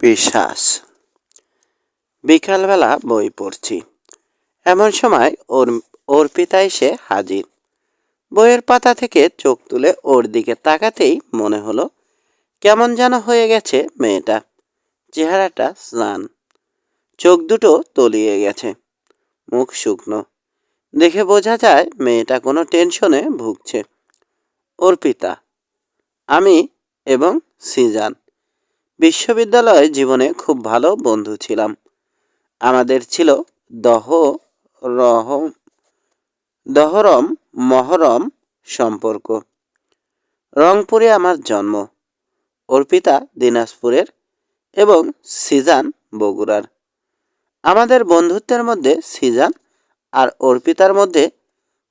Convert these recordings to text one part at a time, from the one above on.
বিশ্বাস বিকালবেলা বই পড়ছি। এমন সময় ওর ওর পিতা এসে হাজির। বইয়ের পাতা থেকে চোখ তুলে ওর দিকে তাকাতেই মনে হলো, কেমন যেন হয়ে গেছে মেয়েটা। চেহারাটা স্নান। চোখ দুটো তলিয়ে গেছে। মুখ শুকনো। দেখে বোঝা যায় মেয়েটা কোনো টেনশনে ভুগছে। অর্পিতা আমি এবং সিজান। বিশ্ববিদ্যালয় জীবনে খুব ভালো বন্ধু ছিলাম। আমাদের ছিল দহ রহম, দহরম মহরম সম্পর্ক। রংপুরে আমার জন্ম, অর্পিতা দিনাজপুরের এবং সিজান বগুড়ার। আমাদের বন্ধুত্বের মধ্যে সিজান আর অর্পিতার মধ্যে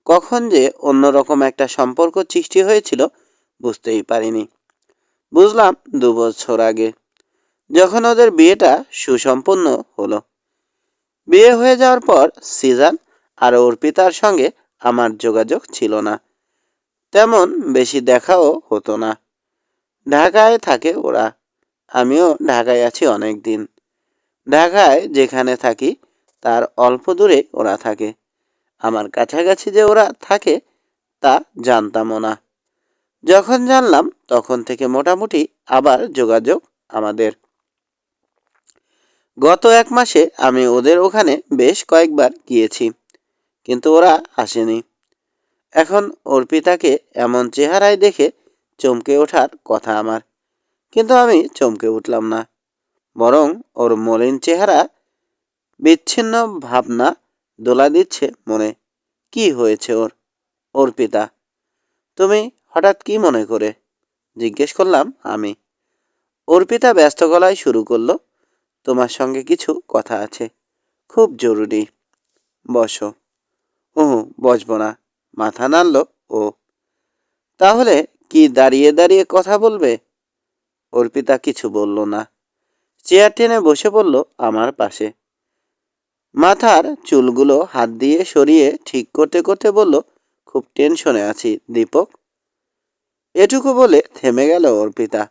কখন যে অন্যরকম একটা সম্পর্ক সৃষ্টি হয়েছিল বুঝতেই পারিনি। বুঝলাম দু বছর আগে, যখন ওদের বিয়েটা সুসম্পন্ন হলো। বিয়ে হয়ে যাওয়ার পর সিজান আর অর্পিতার সঙ্গে আমার যোগাযোগ ছিল না। তেমন বেশি দেখাও হতো না। ঢাকায় থাকে ওরা। আমিও ঢাকায় আছি অনেক দিন ঢাকায় যেখানে থাকি, তার অল্প দূরে ওরা থাকে। আমার কাছাকাছি যে ওরা থাকে, তা জানতামও না। যখন জানলাম, তখন থেকে মোটামুটি আবার যোগাযোগ আমাদের। গত এক মাসে আমি ওদের ওখানে বেশ কয়েকবার গিয়েছি, কিন্তু ওরা আসেনি। এখন অর্পিতাকে এমন চেহারায় দেখে চমকে ওঠার কথা আমার, কিন্তু আমি চমকে উঠলাম না। বরং ওর মলিন চেহারা, বিচ্ছিন্ন ভাবনা দোলা দিচ্ছে মনে, কি হয়েছে ওর? অর্পিতা, তুমি হঠাৎ কি মনে করে? জিজ্ঞেস করলাম, আমি। অর্পিতা ব্যস্ত গলায় শুরু করল, তোমার সঙ্গে কিছু কথা আছে। খুব জরুরি। বসো। ও বসবো না। মাথা নাড়ল ও। তাহলে কি দাঁড়িয়ে দাঁড়িয়ে কথা বলবে? অর্পিতা কিছু বলল না। চেয়ার টেনে বসে পড়ল আমার পাশে। মাথার চুলগুলো হাত দিয়ে সরিয়ে ঠিক করতে করতে বলল, খুব টেনশনে আছি, দীপক। এটুকু বলে থেমে গেল অর্পিতা।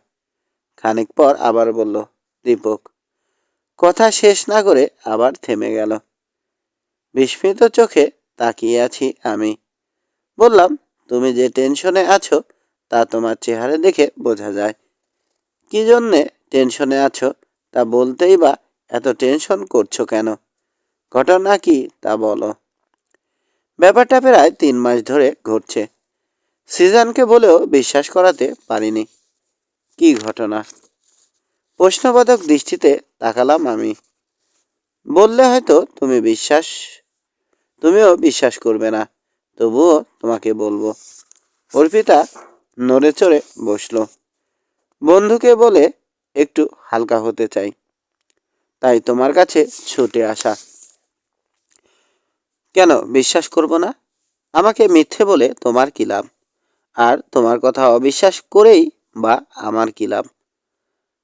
খানিক পর আবার বলল, দীপক। কথা শেষ না করে আবার থেমে গেল। বিস্মিত চোখে তাকিয়ে আছি আমি। বললাম, তুমি যে টেনশনে আছো, তা তোমার চেহারা দেখে বোঝা যায়। কি জন্যে টেনশনে আছো, তা বলতেই বা এত টেনশন করছ কেন? ঘটনা কি তা বলো। ব্যাপারটা প্রায় তিন মাস ধরে ঘটছে। সিজানকে বলেও বিশ্বাস করাতে পারিনি। কি ঘটনা? প্রশ্নবোধক দৃষ্টিতে তাকালাম আমি। বললে হয়তো তুমি বিশ্বাস, তুমিও বিশ্বাস করবে না, তবুও তোমাকে বলব। অর্পিতা নড়ে চড়ে বসল। বন্ধুকে বলে একটু হালকা হতে চাই। তাই তোমার কাছে ছুটে আসা। কেন, বিশ্বাস করব না? আমাকে মিথ্যে বলে তোমার কি লাভ? আর তোমার কথা অবিশ্বাস করেই বা আমার কি লাভ?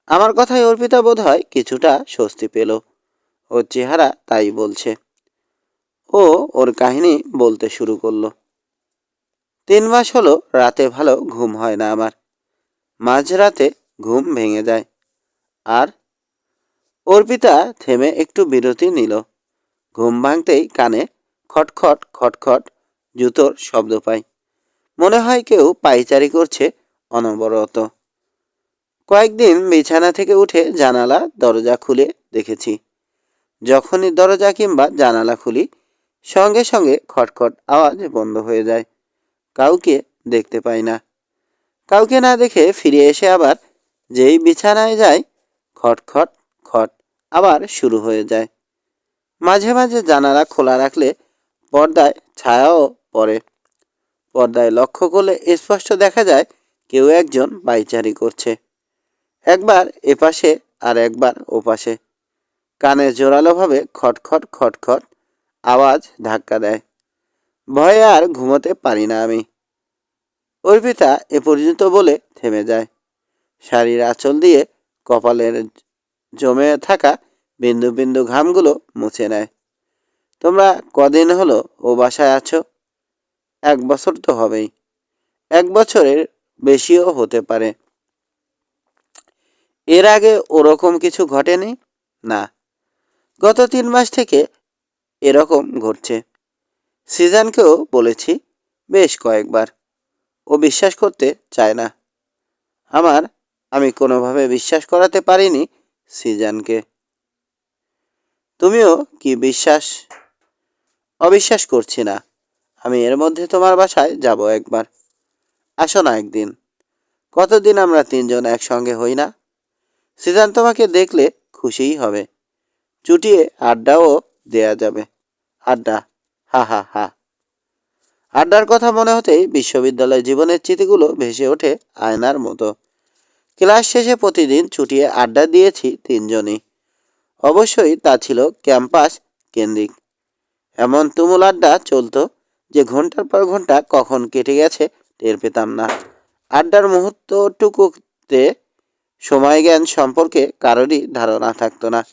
আমার কথায় অর্পিতা বোধ হয় কিছুটা স্বস্তি পেল। ওর চেহারা তাই বলছে। ও ওর কাহিনী বলতে শুরু করল। তিন মাস হলো রাতে ভালো ঘুম হয় না আমার। মাঝরাতে ঘুম ভেঙে যায়। আর অর্পিতা থেমে একটু বিরতি নিল। ঘুম ভাঙতেই কানে খটখট খটখট জুতোর শব্দ পাই মনে হয় কেউ পাইচারি করছে অনবরত। কয়েকদিন বিছানা থেকে উঠে জানালা, দরজা খুলে দেখেছি। যখনই দরজা কিংবা জানালা খুলি, সঙ্গে সঙ্গে খটখট আওয়াজ বন্ধ হয়ে যায়। কাউকে দেখতে পাই না। কাউকে না দেখে ফিরে এসে আবার যেই বিছানায় যায় খটখট, খট আবার শুরু হয়ে যায়। মাঝে মাঝে জানালা খোলা রাখলে পর্দায় ছায়াও পড়ে। পর্দায় লক্ষ্য করলে স্পষ্ট দেখা যায় কেউ একজন পাইচারি করছে। একবার এপাশে আর একবার ওপাশে। কানে জোরালোভাবে খটখট খটখট আওয়াজ ধাক্কা দেয়। ভয়ে আর ঘুমোতে পারি না আমি। অর্পিতা এ পর্যন্ত বলে থেমে যায়। শাড়ির আঁচল দিয়ে কপালের জমে থাকা বিন্দু বিন্দু ঘামগুলো মুছে নেয়। তোমরা কদিন হলো ও বাসায় আছো? এক বছর তো হবেই। এক বছরের বেশিও হতে পারে। এর আগে ওরকম কিছু ঘটেনি? না। গত তিন মাস থেকে এরকম ঘটছে। সিজানকেও বলেছি বেশ কয়েকবার। ও বিশ্বাস করতে চায় না। আমার, আমি কোনোভাবে বিশ্বাস করাতে পারিনি সিজানকে। তুমিও কি বিশ্বাস? অবিশ্বাস করছি না। আমি এর মধ্যে তোমার বাসায় যাব একবার। আসো না একদিন। কতদিন আমরা তিনজন একসঙ্গে হই না? সিদ্ধান্ত তোমাকে দেখলে খুশিই হবে। চুটিয়ে আড্ডাও দেয়া যাবে। আড্ডা, হা হা হা। আড্ডার কথা মনে হতেই বিশ্ববিদ্যালয় জীবনের স্মৃতিগুলো ভেসে ওঠে আয়নার মতো। ক্লাস শেষে প্রতিদিন ছুটিয়ে আড্ডা দিয়েছি তিনজনই। অবশ্যই তা ছিল ক্যাম্পাস কেন্দ্রিক। এমন তুমুল আড্ডা চলতো যে ঘণ্টার পর ঘণ্টা কখন কেটে গেছে টের পেতাম না। আড্ডার মুহূর্তটুকুতে সময় জ্ঞান সম্পর্কে কারোরই ধারণা থাকতো না।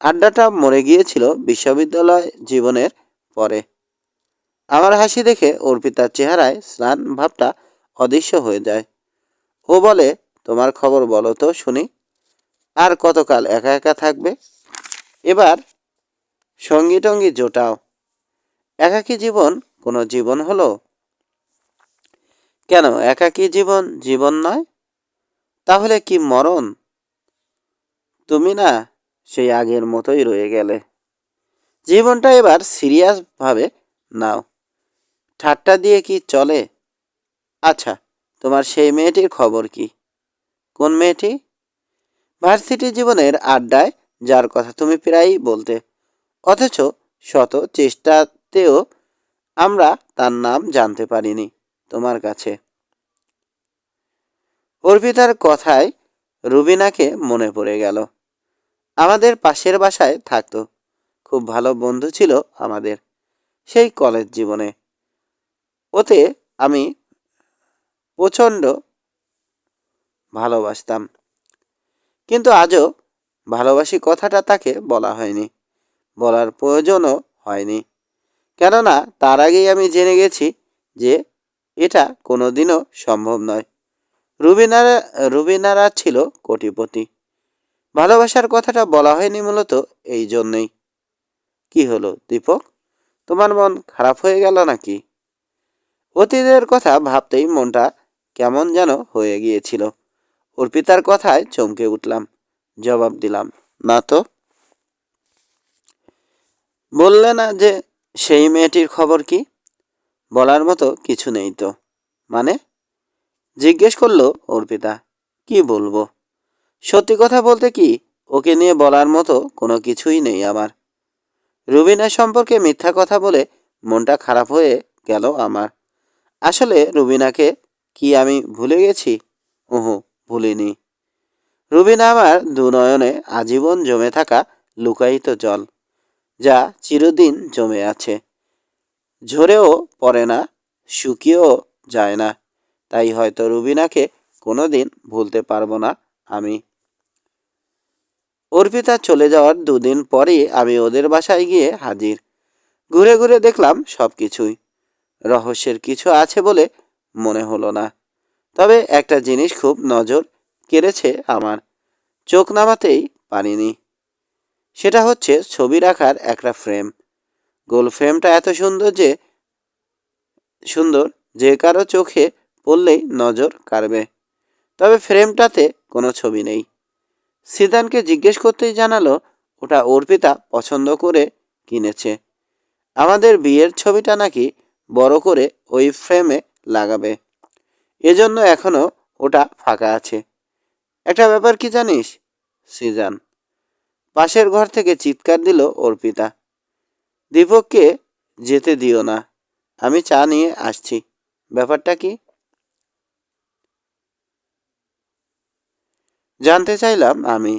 আড্ডাটা মরে গিয়েছিল বিশ্ববিদ্যালয় জীবনের পরে। আমার হাসি দেখে অর্পিতার চেহারায় স্নান ভাবটা অদৃশ্য হয়ে যায়। ও বলে, তোমার খবর বলো তো শুনি। আর কতকাল একা একা থাকবে? এবার সঙ্গী টঙ্গী জোটাও। একাকী জীবন কোনো জীবন হলো? কেন? একাকী জীবন জীবন নয়? তাহলে কি মরণ? তুমি না সেই আগের মতোই রয়ে গেলে। জীবনটা এবার সিরিয়াসভাবে নাও। ঠাট্টা দিয়ে কি চলে? আচ্ছা তোমার সেই মেয়েটির খবর কি? কোন মেয়েটি? ভার্সিটি জীবনের আড্ডায় যার কথা তুমি প্রায়ই বলতে, অথচ শত চেষ্টাতেও আমরা তার নাম জানতে পারিনি তোমার কাছে। অর্পিতার কথায় রুবিনাকে মনে পড়ে গেল। আমাদের পাশের বাসায় থাকতো। খুব ভালো বন্ধু ছিল আমাদের সেই কলেজ জীবনে। ওতে আমি প্রচণ্ড ভালোবাসতাম। কিন্তু আজও ভালোবাসি কথাটা তাকে বলা হয়নি। বলার প্রয়োজনও হয়নি। কেননা তার আগেই আমি জেনে গেছি যে এটা কোনোদিনও সম্ভব নয়। রুবিনারা রুবিনারা ছিল কোটিপতি। ভালোবাসার কথাটা বলা হয়নি মূলত এই জন্যই। কি হলো, দীপক? তোমার মন খারাপ হয়ে গেল নাকি? অতীতের কথা ভাবতেই মনটা কেমন যেন হয়ে গিয়েছিল। অর্পিতার কথায় চমকে উঠলাম, জবাব দিলাম, না তো। বললে না যে সেই মেয়েটির খবর কি? বলার মতো কিছু নেই তো। মানে? জিজ্ঞেস করল অর্পিতা, কি বলব? সত্যি কথা বলতে কি, ওকে নিয়ে বলার মতো কোনো কিছুই নেই আমার। রুবিনা সম্পর্কে মিথ্যা কথা বলে মনটা খারাপ হয়ে গেল আমার। আসলে রুবিনাকে কি আমি ভুলে গেছি? ওহো ভুলিনি। রুবিনা আমার দুনয়নে আজীবন জমে থাকা লুকায়িত জল। যা চিরদিন জমে আছে। ঝরেও পড়ে না, শুকিয়েও যায় না। তাই হয়তো রুবিনাকে কোনো দিন ভুলতে পারব না আমি। অর্পিতা চলে যাওয়ার দুদিন পরেই আমি ওদের বাসায় গিয়ে হাজির। ঘুরে ঘুরে দেখলাম সব কিছুই রহস্যের কিছু আছে বলে মনে হলো না। তবে একটা জিনিস খুব নজর কেড়েছে আমার। চোখ নামাতেই পারিনি। সেটা হচ্ছে ছবি রাখার একটা ফ্রেম গোল ফ্রেমটা এত সুন্দর যে সুন্দর যে কারও চোখে পড়লেই নজর কাড়বে। তবে ফ্রেমটাতে কোনো ছবি নেই। সিদানকে জিজ্ঞেস করতেই জানালো, ওটা অর্পিতা পছন্দ করে কিনেছে। আমাদের বিয়ের ছবিটা নাকি বড় করে ওই ফ্রেমে লাগাবে। এজন্য এখনও ওটা ফাঁকা আছে। একটা ব্যাপার কি জানিস, সিজান? পাশের ঘর থেকে চিৎকার দিল অর্পিতা দীপককে যেতে দিও না, আমি চা নিয়ে আসছি। ব্যাপারটা কি? জানতে চাইলাম আমি।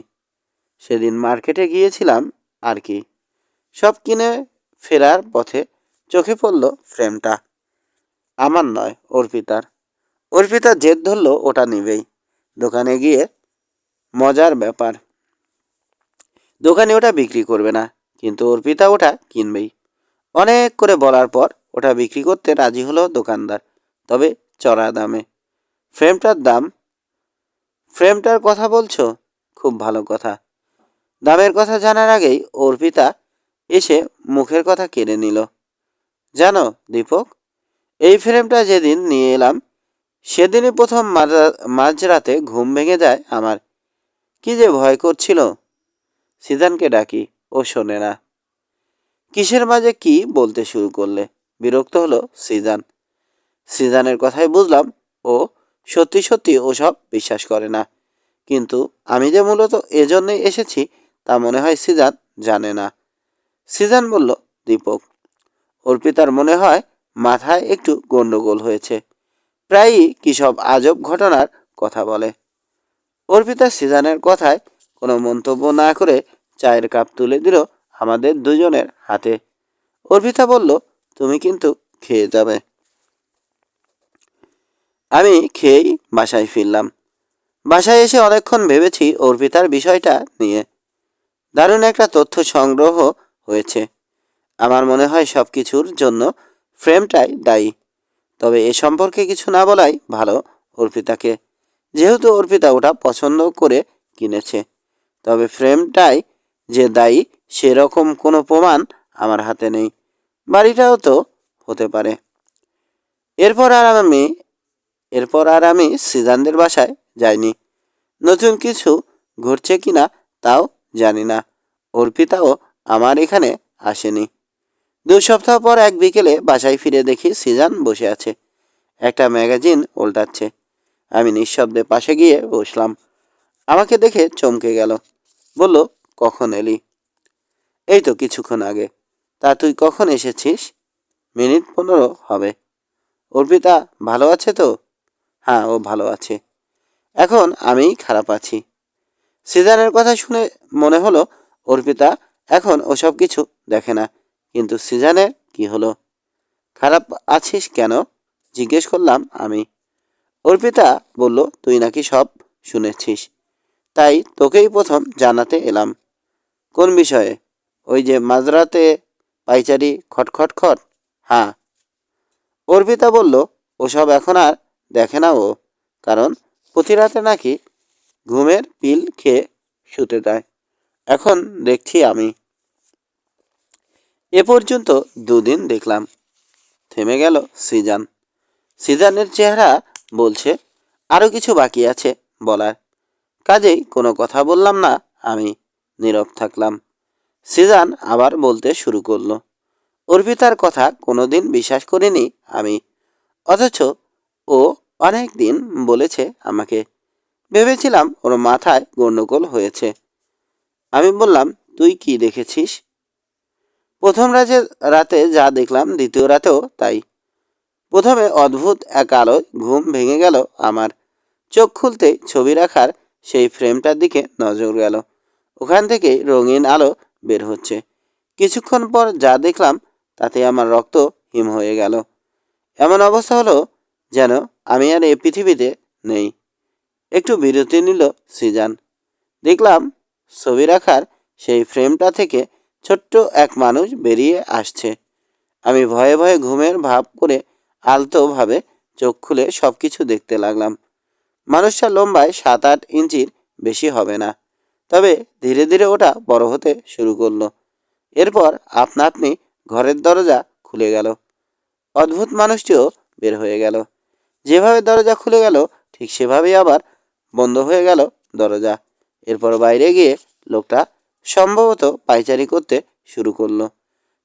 সেদিন মার্কেটে গিয়েছিলাম আর কি। সব কিনে ফেরার পথে চোখে পড়ল ফ্রেমটা। আমার নয় অর্পিতার অর্পিতা জেদ ধরলো ওটা নিবেই। দোকানে গিয়ে মজার ব্যাপার। দোকানে ওটা বিক্রি করবে না, কিন্তু অর্পিতা ওটা কিনবেই। অনেক করে বলার পর ওটা বিক্রি করতে রাজি হলো দোকানদার, তবে চড়া দামে। ফ্রেমটার দাম, ফ্রেমটার কথা বলছো? খুব ভালো কথা। দামের কথা জানার আগেই অর্পিতা এসে মুখের কথা কেড়ে নিল। জানো দীপক, এই ফ্রেমটা যেদিন নিয়ে এলাম, সেদিনই প্রথম মাঝরাতে ঘুম ভেঙে যায় আমার। কি যে ভয় করছিল। সিজানকে ডাকি, ও শোনে না। কিসের মাঝে কি বলতে শুরু করলে? বিরক্ত হলো সিজান। সিজানের কথাই বুঝলাম, ও সত্যি সত্যি ওসব বিশ্বাস করে না। কিন্তু আমি যে মূলত এজন্যই এসেছি, তা মনে হয় সিজান জানে না। সিজান বলল, দীপক, অর্পিতার মনে হয় মাথায় একটু গণ্ডগোল হয়েছে। প্রায়ই কী সব আজব ঘটনার কথা বলে? অর্পিতা সিজানের কথায় কোনো মন্তব্য না করে চায়ের কাপ তুলে দিল আমাদের দুজনের হাতে। অর্পিতা বলল, তুমি কিন্তু খেয়ে যাবে। আমি খেয়েই বাসায় ফিরলাম। বাসায় এসে অনেকক্ষণ ভেবেছি অর্পিতার বিষয়টা নিয়ে। দারুণ একটা তথ্য সংগ্রহ হয়েছে। আমার মনে হয় সব কিছুর জন্য ফ্রেমটাই দায়ী। তবে এ সম্পর্কে কিছু না বলাই ভালো অর্পিতাকে। যেহেতু অর্পিতা ওটা পছন্দ করে কিনেছে। তবে ফ্রেমটাই যে দায়ী, সেরকম কোনো প্রমাণ আমার হাতে নেই। বাড়িটাও তো হতে পারে। এরপর আর আমি, এরপর আর আমি সিজানদের বাসায় যাইনি। নতুন কিছু ঘটছে কিনা তাও জানি না। অর্পিতাও আমার এখানে আসেনি। দু সপ্তাহ পর এক বিকেলে বাসায় ফিরে দেখি সিজান বসে আছে। একটা ম্যাগাজিন ওল্টাচ্ছে। আমি নিঃশব্দে পাশে গিয়ে বসলাম। আমাকে দেখে চমকে গেল। বলল, কখন এলি? এই তো কিছুক্ষণ আগে। তা তুই কখন এসেছিস? মিনিট পনেরো হবে। অর্পিতা, ভালো আছে তো? হ্যাঁ ও ভালো আছে। এখন আমি খারাপ আছি। সিজানের কথা শুনে মনে হলো, অর্পিতা, এখন ওসব কিছু দেখে না। কিন্তু সিজানের কি হলো? খারাপ আছিস কেন? জিজ্ঞেস করলাম আমি। অর্পিতা বলল, তুই নাকি সব শুনেছিস? তাই তোকেই প্রথম জানাতে এলাম। কোন বিষয়ে? ওই যে মাঝরাতে পাইচারি খটখট খট? হ্যাঁ। অর্পিতা বলল, ওসব এখন আর দেখে না ও, কারণ প্রতি রাতে নাকি ঘুমের পিল খেয়ে শুতে দেয়। এখন দেখছি আমি। এ পর্যন্ত দুদিন দেখলাম। থেমে গেল সিজান। সিজানের চেহারা বলছে আরও কিছু বাকি আছে, বলার। কাজেই কোনো কথা বললাম না, আমি নীরব থাকলাম। সিজান আবার বলতে শুরু করল অর্পিতার কথা কোনোদিন বিশ্বাস করিনি আমি, অথচ ও অনেক দিন বলেছে আমাকে। ভেবেছিলাম ওর মাথায় গণ্ডগোল হয়েছে। আমি বললাম, তুই কি দেখেছিস? প্রথম রাতে রাতে যা দেখলাম, দ্বিতীয় রাতেও তাই। প্রথমে অদ্ভুত এক আলোয় ঘুম ভেঙে গেল আমার। চোখ খুলতে ছবি রাখার সেই ফ্রেমটার দিকে নজর গেল। ওখান থেকে রঙিন আলো বের হচ্ছে। কিছুক্ষণ পর যা দেখলাম, তাতে আমার রক্ত হিম হয়ে গেল। এমন অবস্থা হলো যেন আমি আর এই পৃথিবীতে নেই। একটু বিরতি নিল সিজান। দেখলাম ছবি রাখার সেই ফ্রেমটা থেকে ছোট্ট এক মানুষ বেরিয়ে আসছে। আমি ভয়ে ভয়ে ঘুমের ভাব করে আলতোভাবে চোখ খুলে সব কিছু দেখতে লাগলাম। মানুষটা লম্বায় সাত আট ইঞ্চির বেশি হবে না। তবে ধীরে ধীরে ওটা বড় হতে শুরু করল। এরপর আপনা আপনি ঘরের দরজা খুলে গেল। অদ্ভুত মানুষটিও বের হয়ে গেল। যেভাবে দরজা খুলে গেল, ঠিক সেভাবেই আবার বন্ধ হয়ে গেল দরজা। এরপর বাইরে গিয়ে লোকটা সম্ভবত পাইচারি করতে শুরু করল।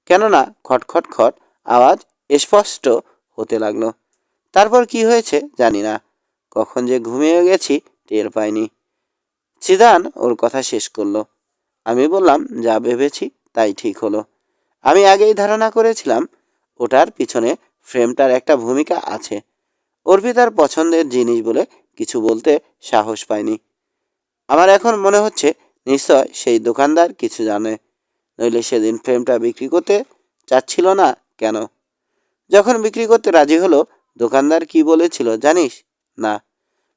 কেননা খটখট খট আওয়াজ স্পষ্ট হতে লাগল। তারপর কি হয়েছে জানি না। কখন যে ঘুমিয়ে গেছি টের পাইনি। সিদান ওর কথা শেষ করল। আমি বললাম, যা ভেবেছি তাই ঠিক হলো। আমি আগেই ধারণা করেছিলাম, ওটার পিছনে ফ্রেমটার একটা ভূমিকা আছে। অর্পিতার পছন্দের জিনিস বলে কিছু বলতে সাহস পাইনি আমার এখন মনে হচ্ছে, নিশ্চয় সেই দোকানদার কিছু জানে। নইলে সেদিন ফ্রেমটা বিক্রি করতে চাচ্ছিল না কেন? যখন বিক্রি করতে রাজি হলো, দোকানদার কি বলেছিল জানিস? না,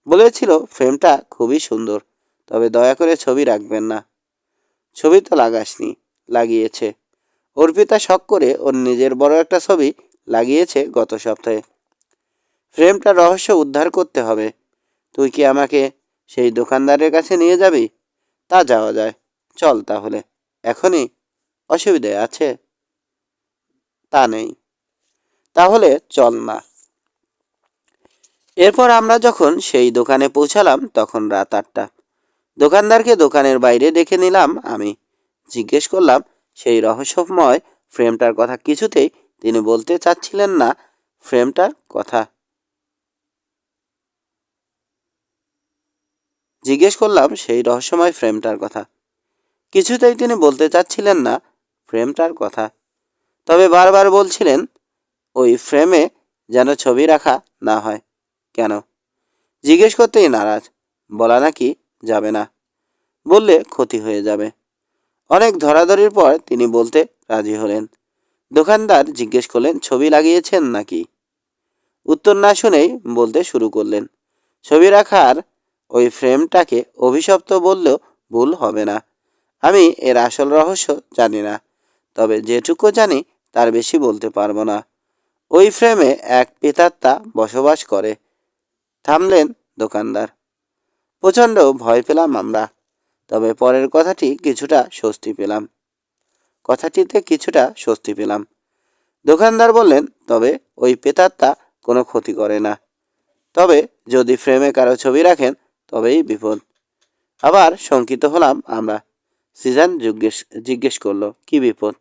বলেছিল ফ্রেমটা খুবই সুন্দর, তবে দয়া করে ছবি রাখবেন না। ছবি তো লাগাসনি, লাগিয়েছে। অর্পিতা শখ করে ওর নিজের বড় একটা ছবি লাগিয়েছে গত সপ্তাহে। ফ্রেমটা রহস্য উদ্ধার করতে হবে। তুই কি আমাকে সেই দোকানদারের কাছে নিয়ে যাবি? তা যাওয়া যায়। চল তাহলে। এখনই অসুবিধে আছে? তা নেই। তাহলে চল না। এরপর আমরা যখন সেই দোকানে পৌঁছালাম, তখন রাত আটটা। দোকানদারকে দোকানের বাইরে ডেকে নিলাম আমি। জিজ্ঞেস করলাম, সেই রহস্যময় ফ্রেমটার কথা কিছুতেই তিনি বলতে চাচ্ছিলেন না। ফ্রেমটার কথা? জিজ্ঞেস করলাম, সেই রহস্যময় ফ্রেমটার কথা? কিছুতেই তিনি বলতে চাচ্ছিলেন না, ফ্রেমটার কথা? তবে বারবার বলছিলেন, ওই ফ্রেমে যেন ছবি রাখা না হয়। কেন? জিজ্ঞেস করতেই নারাজ। বলা নাকি যাবে না। বললে ক্ষতি হয়ে যাবে। অনেক ধরাধরির পর তিনি বলতে রাজি হলেন। দোকানদার জিজ্ঞেস করলেন, ছবি লাগিয়েছেন নাকি? উত্তর না শুনেই বলতে শুরু করলেন, ছবি রাখার ওই ফ্রেমটাকে অভিশপ্ত বললেও ভুল হবে না। আমি এর আসল রহস্য জানি না, তবে যেটুকু জানি তার বেশি বলতে পারব না। ওই ফ্রেমে এক পেতাত্তা বসবাস করে। থামলেন দোকানদার। প্রচণ্ড ভয় পেলাম আমরা, তবে পরের কথাটি কিছুটা স্বস্তি পেলাম। কথাটিতে কিছুটা স্বস্তি পেলাম। দোকানদার বললেন, তবে ওই পেতাত্তা কোনো ক্ষতি করে না। তবে যদি ফ্রেমে কারও ছবি রাখেন, তবেই বিপদ। আবার শঙ্কিত হলাম আমরা। সিজান জিজ্ঞেস জিজ্ঞেস করল, কি বিপদ?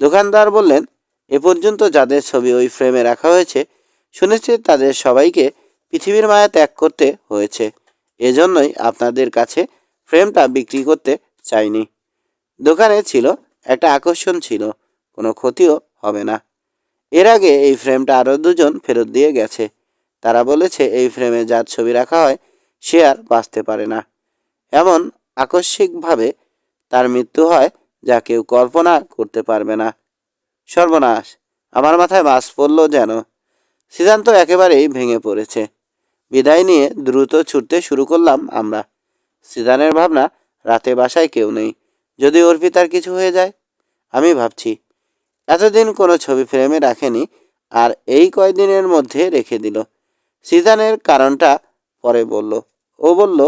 দোকানদার বললেন, এ পর্যন্ত যাদের ছবি ওই ফ্রেমে রাখা হয়েছে, শুনেছি তাদের সবাইকে পৃথিবীর মায়া ত্যাগ করতে হয়েছে। এজন্যই আপনাদের কাছে ফ্রেমটা বিক্রি করতে চাইনি। দোকানে ছিল, একটা আকর্ষণ ছিল, কোনো ক্ষতিও হবে না। এর আগে এই ফ্রেমটা আরও দুজন ফেরত দিয়ে গেছে। তারা বলেছে, এই ফ্রেমে যার ছবি রাখা হয়, সে আর বাঁচতে পারে না। এমন আকস্মিকভাবে তার মৃত্যু হয়, যা কেউ কল্পনা করতে পারবে না। সর্বনাশ, আমার মাথায় মাছ পড়ল যেন। সিদ্ধান্ত একেবারেই ভেঙে পড়েছে। বিদায় নিয়ে দ্রুত ছুটতে শুরু করলাম আমরা। সিদানের ভাবনা, রাতে বাসায় কেউ নেই। যদি অর্পিতার কিছু হয়ে যায়? আমি ভাবছি, এতদিন কোনো ছবি ফ্রেমে রাখেনি, আর এই কয়দিনের মধ্যে রেখে দিল। সিদানের কারণটা পরে বলল। ও বলল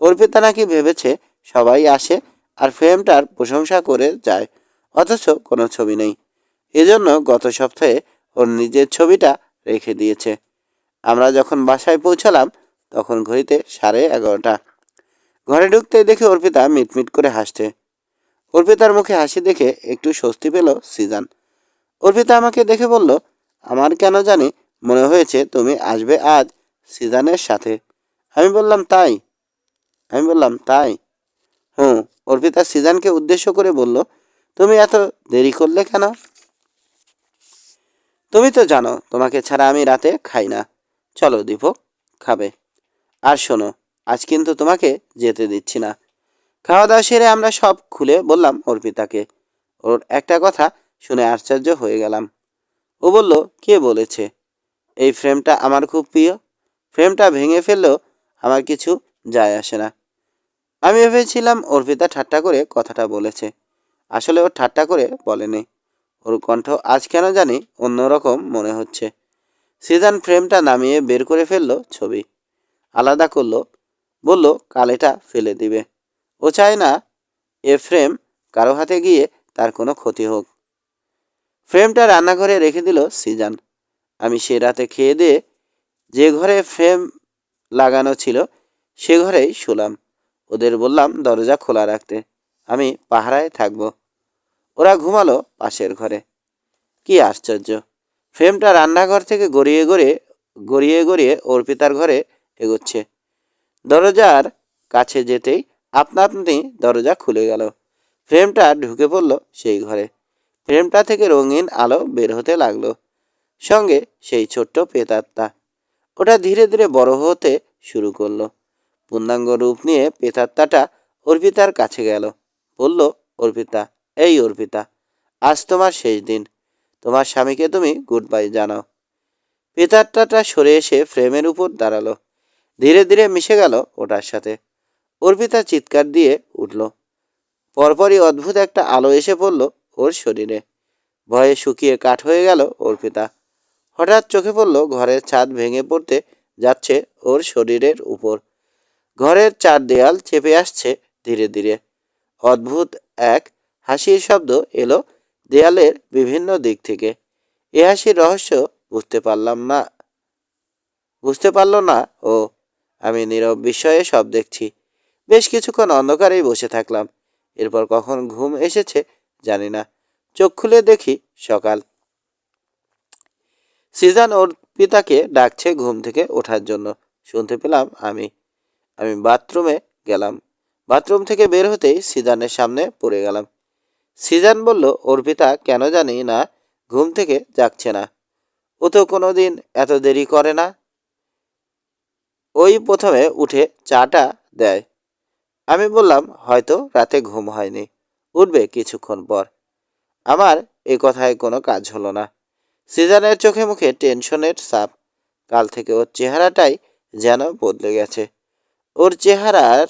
অর্পিতা নাকি ভেবেছে সবাই আসে আর ফ্রেমটার প্রশংসা করে যায়, অথচ কোনো ছবি নেই। এজন্য গত সপ্তাহে ওর নিজের ছবিটা রেখে দিয়েছে। আমরা যখন বাসায় পৌঁছালাম, তখন ঘড়িতে সাড়ে এগারোটা। ঘরে ঢুকতে দেখে অর্পিতা মিটমিট করে হাসছে। অর্পিতার মুখে হাসি দেখে একটু স্বস্তি পেল সিজান। অর্পিতা আমাকে দেখে বলল, আমার কেন জানি মনে হয়েছে তুমি আসবে আজ সিজানের সাথে। আমি বললাম, তাই? আমি বললাম, তাই? হুম। অর্পিতা সিজানকে উদ্দেশ্য করে বলল, তুমি এত দেরি করলে কেন? তুমি তো জানো, তোমাকে ছাড়া আমি রাতে খাই না। চলো দীপক খাবে। আর শোনো, আজ কিন্তু তোমাকে যেতে দিচ্ছি না। খাওয়া দাওয়া সেরে আমরা সব খুলে বললাম অর্পিতাকে। ওর একটা কথা শুনে আশ্চর্য হয়ে গেলাম। ও বলল, কে বলেছে? এই ফ্রেমটা আমার খুব প্রিয়। ফ্রেমটা ভেঙে ফেললেও আমার কিছু যায় আসে না। আমি ভেবেছিলাম অর্পিতা ঠাট্টা করে কথাটা বলেছে। আসলে ও ঠাট্টা করে বলেনি। ওর কণ্ঠ আজ কেন জানি অন্যরকম মনে হচ্ছে। সিজান ফ্রেমটা নামিয়ে বের করে ফেলল ছবি। আলাদা করল, বলল, কাল এটা ফেলে দিবে। ও চায় না এ ফ্রেম কারও হাতে গিয়ে তার কোনো ক্ষতি হোক। ফ্রেমটা রান্নাঘরে রেখে দিল সিজান। আমি সে রাতে খেয়ে দিয়ে যে ঘরে ফ্রেম লাগানো ছিল, সে ঘরেই শুলাম। ওদের বললাম, দরজা খোলা রাখতে। আমি পাহারায় থাকব। ওরা ঘুমালো পাশের ঘরে। কি আশ্চর্য! ফ্রেমটা রান্নাঘর থেকে গড়িয়ে গড়িয়ে গড়িয়ে গড়িয়ে অর্পিতার ঘরে এগোচ্ছে। দরজার কাছে যেতেই আপনা আপনি দরজা খুলে গেল। ফ্রেমটা ঢুকে পড়ল সেই ঘরে। ফ্রেমটা থেকে রঙিন আলো বের হতে লাগল। সঙ্গে সেই ছোট্ট পেতাত্তা ওটা ধীরে ধীরে বড় হতে শুরু করল। পূর্ণাঙ্গ রূপ নিয়ে পেতাত্তাটা অর্পিতার কাছে গেল। বলল অর্পিতা এই অর্পিতা আজ তোমার শেষ দিন। তোমার স্বামীকে তুমি গুড বাই জানাও। পেতাত্তাটা সরে এসে ফ্রেমের উপর দাঁড়াল। ধীরে ধীরে মিশে গেল ওটার সাথে। অর্পিতা চিৎকার দিয়ে উঠল। পরপরই অদ্ভুত একটা আলো এসে পড়ল ওর শরীরে। ভয়ে শুকিয়ে কাঠ হয়ে গেল অর্পিতা। হঠাৎ চোখে পড়ল ঘরের ছাদ ভেঙে পড়তে যাচ্ছে ওর শরীরের উপর। ঘরের চার দেয়াল চেপে আসছে ধীরে ধীরে। অদ্ভুত এক হাসির শব্দ এলো দেয়ালের বিভিন্ন দিক থেকে। এ হাসির রহস্য বুঝতে পারলাম না। বুঝতে পারল না, ও, আমি নীরব বিস্ময়ে সব দেখছি। বেশ কিছুক্ষণ অন্ধকারেই বসে থাকলাম। এরপর কখন ঘুম এসেছে জানি না। চোখ খুলে দেখি সকাল। সিজান ওর পিতাকে ডাকছে ঘুম থেকে ওঠার জন্য। শুনতে পেলাম আমি। আমি বাথরুমে গেলাম। বাথরুম থেকে বের হতেই সিজানের সামনে পড়ে গেলাম। সিজান বলল, অর্পিতা, কেন জানি না, ঘুম থেকে যাচ্ছে না। ও তো কোনো দিন এত দেরি করে না? ওই প্রথমে উঠে চাটা দেয়। আমি বললাম, হয়তো রাতে ঘুম হয়নি। উঠবে কিছুক্ষণ পর। আমার এ কথায় কোনো কাজ হলো না। সিজানের চোখে মুখে টেনশনের সাপ কাল থেকে ওর চেহারাটাই যেন বদলে গেছে। ওর চেহারার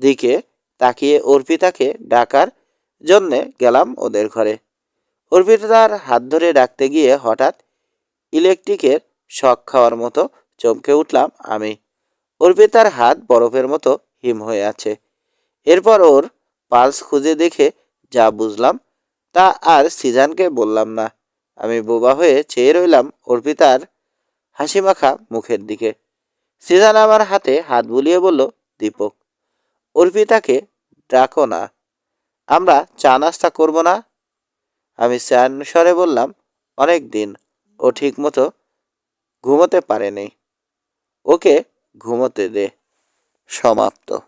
দিকে তাকিয়ে অর্পিতাকে ডাকার জন্যে গেলাম ওদের ঘরে। অর্পিতার হাত ধরে ডাকতে গিয়ে হঠাৎ ইলেকট্রিকের শখ খাওয়ার মতো চমকে উঠলাম আমি। অর্পিতার হাত বরফের মতো হিম হয়ে আছে। এরপর ওর পালস খুঁজে দেখে যা বুঝলাম তা আর সিজানকে বললাম না। আমি বোবা হয়ে চেয়ে রইলাম অর্পিতার হাসিমাখা মুখের দিকে। সিজান আমার হাতে হাত বুলিয়ে বলল, দীপক। অর্পিতাকে ডাকো না। আমরা চা নাস্তা করব না? আমি স্যান স্বরে বললাম, অনেক দিন ও ঠিক মতো ঘুমোতে পারেনি। ওকে ঘুমোতে দে। সমাপ্ত।